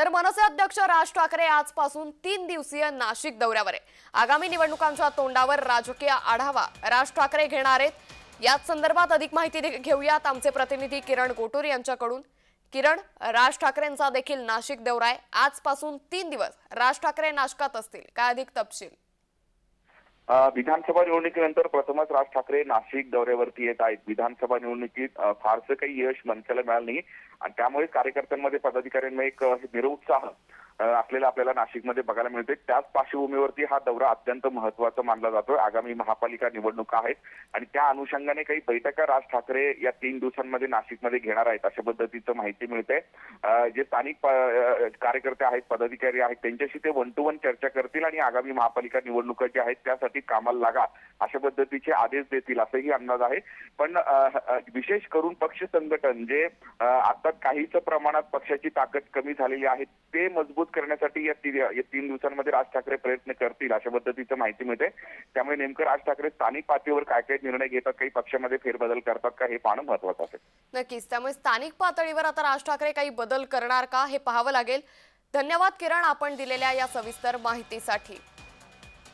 तर मनसे अध्यक्ष राज ठाकरे आजपासून तीन दिवसीय नाशिक दौऱ्यावर आहे. आगामी निवडणुकांच्या तोंडावर राजकीय आढावा राज ठाकरे घेणार आहेत. याच संदर्भात अधिक माहिती घेऊयात आमचे प्रतिनिधी किरण गोटूर यांच्याकडून. किरण राज ठाकरेंचा देखील नाशिक दौरा आहे. आजपासून तीन दिवस राज ठाकरे नाशकात असतील. काय अधिक तपशील? विधानसभा निवडणुकीनंतर प्रथमच राज ठाकरे नाशिक दौऱ्यावरती येत आहेत. विधानसभा निवडणुकीत फारसं काही यश मनसेला मिळालं नाही. आणि त्यामुळे कार्यकर्त्यांमध्ये पदाधिकाऱ्यांमध्ये एक निरुत्साह अ, असलेला आपल्याला नाशिकमध्ये बघायला मिळते त्याच पार्श्वभूमीवरती हा दौरा अत्यंत महत्त्वाचा मानला जातोय. आगामी महापालिका निवडणुका आहेत आणि त्या अनुषंगाने काही बैठका राज ठाकरे या तीन दिवसांमध्ये नाशिकमध्ये घेणार आहेत अशा पद्धतीचं माहिती मिळते जे स्थानिक प- कार्यकर्ते आहेत पदाधिकारी आहेत त्यांच्याशी ते वन टू वन चर्चा करतील आणि आगामी महापालिका निवडणुका ज्या आहेत त्यासाठी कामाला लागा अशा पद्धतीचे आदेश देतील असंही अंदाज आहे. पण विशेष करून पक्ष संघटन जे आता काहीच प्रमाणात पक्षाची ताकद कमी झालेली आहे ते मजबूत करण्यासाठी या ती- या तीन दिवसांमध्ये राज ठाकरे प्रयत्न करतील अशा पद्धतीचं माहिती मिळते. त्यामुळे नेमकं राज ठाकरे स्थानिक पातळीवर काय काय निर्णय घेतात काही पक्षामध्ये फेरबदल करतात का हे पाहणं महत्वाचं असेल. नक्कीच. त्यामुळे स्थानिक पातळीवर आता राज ठाकरे काही बदल करणार का हे पाहावं लागेल. धन्यवाद किरण आपण दिलेल्या या सविस्तर माहितीसाठी.